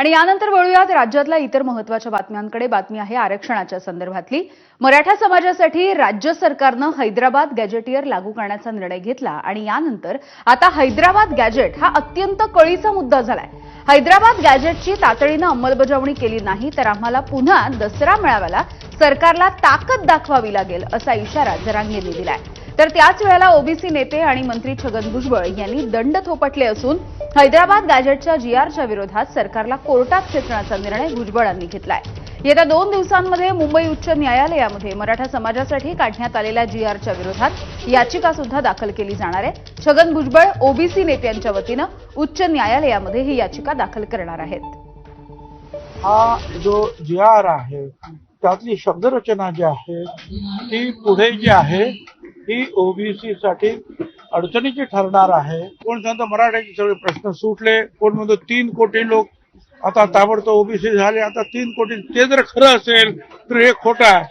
आणि यानंतर वळूयात राज्यातल्या इतर महत्त्वाच्या बातम्यांकडे. बातमी आहे आरक्षणाच्या संदर्भातली. मराठा समाजासाठी राज्य सरकारनं हैदराबाद गॅजेटियर लागू करण्याचा निर्णय घेतला आणि यानंतर आता हैदराबाद गॅजेट हा अत्यंत कळीचा मुद्दा झालाय. हैदराबाद गॅजेटची तातडीनं अंमलबजावणी केली नाही तर आम्हाला पुन्हा दसरा मेळाव्याला सरकारला ताकद दाखवावी लागेल असा इशारा जरांगेंनी दिलाय. तर त्याच वेळेला ओबीसी नेते आणि मंत्री छगन भुजबळ यांनी दंड थोपटले असून हैदराबाद गॅजेटच्या जीआरच्या विरोधात सरकारला कोर्टात खेचण्याचा निर्णय भुजबळांनी घेतलाय. येत्या दोन दिवसांमध्ये मुंबई उच्च न्यायालयामध्ये मराठा समाजासाठी काढण्यात आलेल्या जीआरच्या विरोधात याचिका सुद्धा दाखल केली जाणार आहे. छगन भुजबळ ओबीसी नेत्यांच्या वतीनं उच्च न्यायालयामध्ये ही याचिका दाखल करणार आहेत. हा जो जी आर आहे त्यातली शब्दरचना जी आहे ती पुढे जी आहे ही ओबीसी साठी अडचणीची ठरणार आहे. कोण सांगतं मराठ्याचे सगळे प्रश्न सुटले कोण म्हणतो तीन कोटी लोक आता ताबडतोब ओबीसी झाले आता तीन कोटी ते जर खरं असेल तर हे खोटं आहे.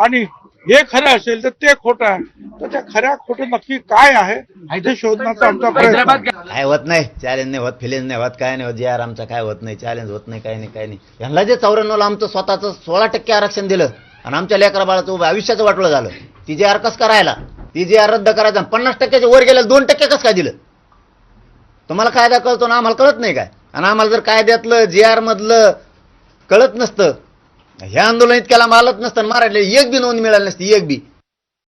आणि हे खरं असेल तर ते खोटं आहे. तर त्या खऱ्या खोटं नक्की काय आहे हे शोधण्याचा आमचा प्रयत्न. काय होत नाही चॅलेंज नाही होत फिलेंज नाही होत काय नाही होत जे आर आमचा काय होत नाही चॅलेंज होत नाही काय नाही काय नाही. यांना जे चौऱ्याण्णवला आमचं स्वतःचं सोळा टक्के आरक्षण दिलं आणि आमच्या लेकरा बाळाचं आयुष्याचं वाटलं झालं. ती जे आर कस करायला? ती जे आर रद्द करायचा पन्नास टक्क्याच्या वर गेलं दोन टक्के कसं काय दिलं? तुम्हाला कायदा कळतो ना? आम्हाला कळत नाही काय? आणि आम्हाला जर कायद्यातलं जे आर मधलं कळत नसतं हे आंदोलन इतक्याला मालत नसतं आणि मराठीला एक बी नोंद मिळाली नसती एक बी.